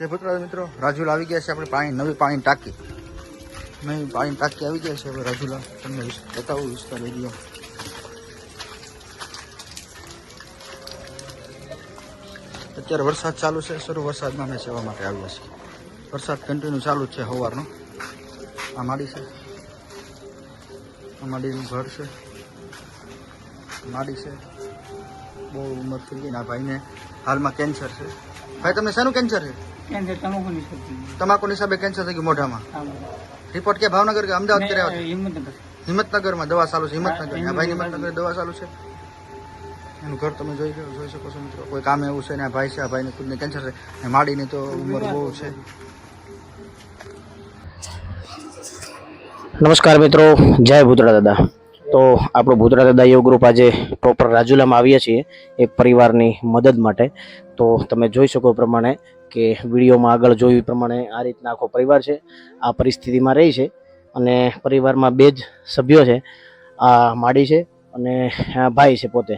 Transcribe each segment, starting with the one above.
જય પુત્ર મિત્રો. રાજુલા આવી ગયા છે. આપણે પાણી, નવી પાણી ટાંકી. નવી પાણી ટાંકી આવી ગયા છે. હવે રાજુલા તમને બતાવું, વિસ્તાર એરિયો અત્યારે વરસાદ ચાલુ છે. શરૂ વરસાદમાં અમે સેવા માટે આવ્યા છીએ. વરસાદ કન્ટિન્યુ ચાલુ જ છે સવારનો આ માડી છે. આ માડીનું ઘર છે. માડી છે. બહુ ઉંમર થઈ ગઈ ને ભાઈને હાલમાં કેન્સર છે. ભાઈ, તમને શાનું કેન્સર છે? કેન્સર તમાકુની શક્તિ તમાકુ હિસાબે કેન્સર થઈ ગયું મોઢામાં? રિપોર્ટ કે ભાવનગર કે અમદાવાદ કર્યા હિંમતનગર. હિંમતનગરમાં દવા ચાલુ છે હિંમતનગર. ભાઈ હિંમતનગર. દવા ચાલુ છે? એનું ઘર તમે જોઈ શકો- જોઈ શકો છો મિત્રો. કોઈ કામ એવું છે ને આ ભાઈ છે આ ભાઈને ખુદને કેન્સર છે. ને માડીની તો ઉંમર બહુ છે. નમસ્કાર મિત્રો જય ભૂતળા દાદા. તો આપણું ભૂતળા દાદા યોગ ગ્રુપ આજે પ્રોપર રાજુલામાં આવીએ છીએ એક પરિવારની મદદ માટે. તો તમે જોઈ શકો એ પ્રમાણે કે વિડીયોમાં આગળ જોયું પ્રમાણે આ રીતના આખો પરિવાર છે. આ પરિસ્થિતિમાં રહી છે અને પરિવારમાં બે જ સભ્યો છે. આ માડી છે અને ભાઈ છે પોતે.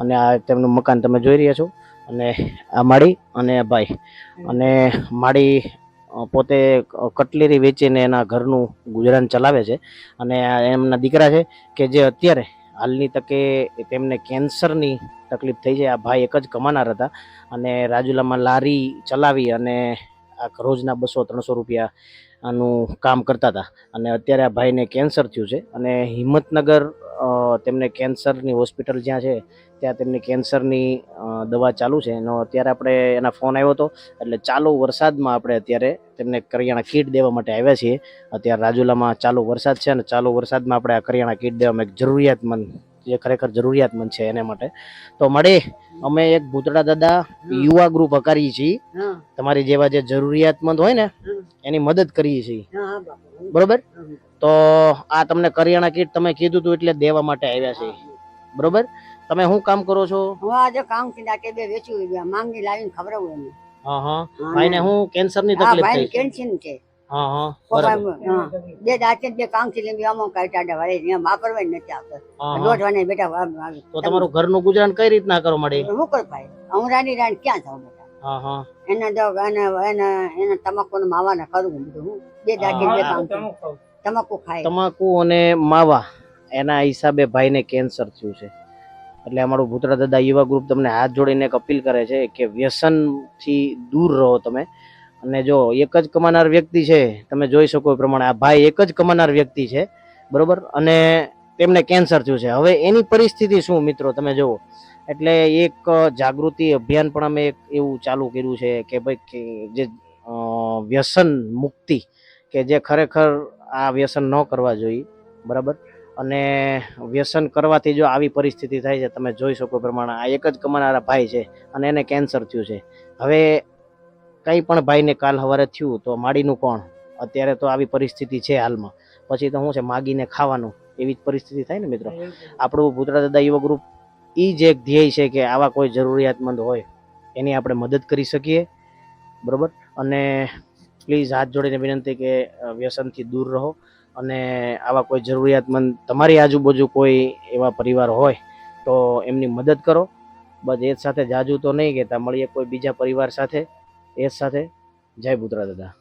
અને આ તેમનું મકાન તમે જોઈ રહ્યા છો. અને આ માડી અને ભાઈ. અને માડી પોતે કટલેરી વેચીને એના ઘરનું ગુજરાન ચલાવે છે. અને એમના દીકરા છે કે જે અત્યારે હાલની તકે તેમને કેન્સરની તકલીફ થઈ છે આ ભાઈ એક જ કમાનાર હતા અને રાજુલામાં લારી ચલાવી અને આ રોજના બસો ત્રણસો રૂપિયાનું કામ કરતા હતા. અને અત્યારે આ ભાઈને કેન્સર થયું છે અને હિંમતનગર તેમને કેન્સરની હોસ્પિટલ જ્યાં છે, ત્યાં તેમની કેન્સરની દવા ચાલુ છે. એનો અત્યારે આપણે એના ફોન આવ્યો હતો. એટલે ચાલુ વરસાદમાં આપણે અત્યારે તેમને કરિયાણા કીટ દેવા માટે આવ્યા છીએ. અત્યારે રાજુલામાં ચાલુ વરસાદ છે અને ચાલુ વરસાદમાં આપણે આ કરિયાણા કીટ દેવામાં એક જરૂરિયાતમંદ જે ખરેખર જરૂરિયાતમંદ છે એને માટે. તો મળે અમે એક ભૂતળા દાદા યુવા ગ્રુપ હકારીએ છીએ. તમારી જેવા જે જરૂરિયાતમંદ હોય ને એની મદદ કરીએ છીએ. બરોબર? તો આ તમને કરિયાણા કીટ તમે કીધું હતું એટલે દેવા માટે આવ્યા છે. બરોબર? તમે શું કામ કરો છો? હું આજે કામ કીધા કે બે વેચ્યું માંગી લાવીને ખબર હા હા. ભાઈને હું. કેન્સરની તકલીફ થઈ કેન્સર છે. હા હા પપ્પા બરાબર હા. બે દાંતે બે કામથી લઈને આમાં કાઢ્યા વળે અહીંયા વાપરવા નથી આવતો. હા, હા. દોઢ વાને બેટા વા- વા- તો તમારું ઘરનું ગુજરાન કઈ રીતના કરો મળી શું કર ભાઈ? હું રાની રાની ક્યાં જાઉં બેટા? હા હા. એના જો એને એને એને તમાકુ ને માવાને કરું બધું હું. બે દાંતે બે કામ તમાકુ ખાય. તમાકુ અને માવા એના હિસાબે ભાઈને કેન્સર થયું છે. એટલે અમારું ભૂતરા દાદા યુવા ગ્રુપ તમને હાથ જોડીને એક અપીલ કરે છે કે વ્યસનથી દૂર રહો તમે. અને જો એક જ કમાનાર વ્યક્તિ છે, તમે જોઈ શકો એ પ્રમાણે આ ભાઈ એક જ કમાનાર વ્યક્તિ છે, બરોબર? અને તેમને કેન્સર થયું છે. હવે એની પરિસ્થિતિ શું મિત્રો? તમે જુઓ. એટલે એક જાગૃતિ અભિયાન પણ અમે એક એવું ચાલુ કર્યું છે કે ભાઈ જે વ્યસન મુક્તિ કે જે ખરેખર આ વ્યસન ન કરવા જોઈએ, બરાબર? અને વ્યસન કરવાથી જો આવી પરિસ્થિતિ થાય છે, તમે જોઈ શકો પ્રમાણે આ એક જ કમાનારા ભાઈ છે અને એને કેન્સર થયું છે. હવે કંઈ પણ ભાઈને કાલ સવારે થયું તો માડીનું કોણ? અત્યારે તો આવી પરિસ્થિતિ છે હાલમાં. પછી તો શું છે, માગીને ખાવાનું. એવી જ પરિસ્થિતિ થાય ને મિત્રો. આપણું ભૂતરા દાદા યુવા ગ્રુપ એ જ એક ધ્યેય છે કે આવા કોઈ જરૂરિયાતમંદ હોય, એની આપણે મદદ કરી શકીએ. બરાબર? અને પ્લીઝ હાથ જોડીને વિનંતી કે વ્યસનથી દૂર રહો. અને આવા કોઈ જરૂરિયાતમંદ તમારી આજુબાજુ કોઈ એવા પરિવાર હોય તો એમની મદદ કરો. બસ એ સાથે જાજુ તો નહીં કહેતા, મળીએ કોઈ બીજા પરિવાર સાથે. એ સાથે જય ભૂતરા દાદા.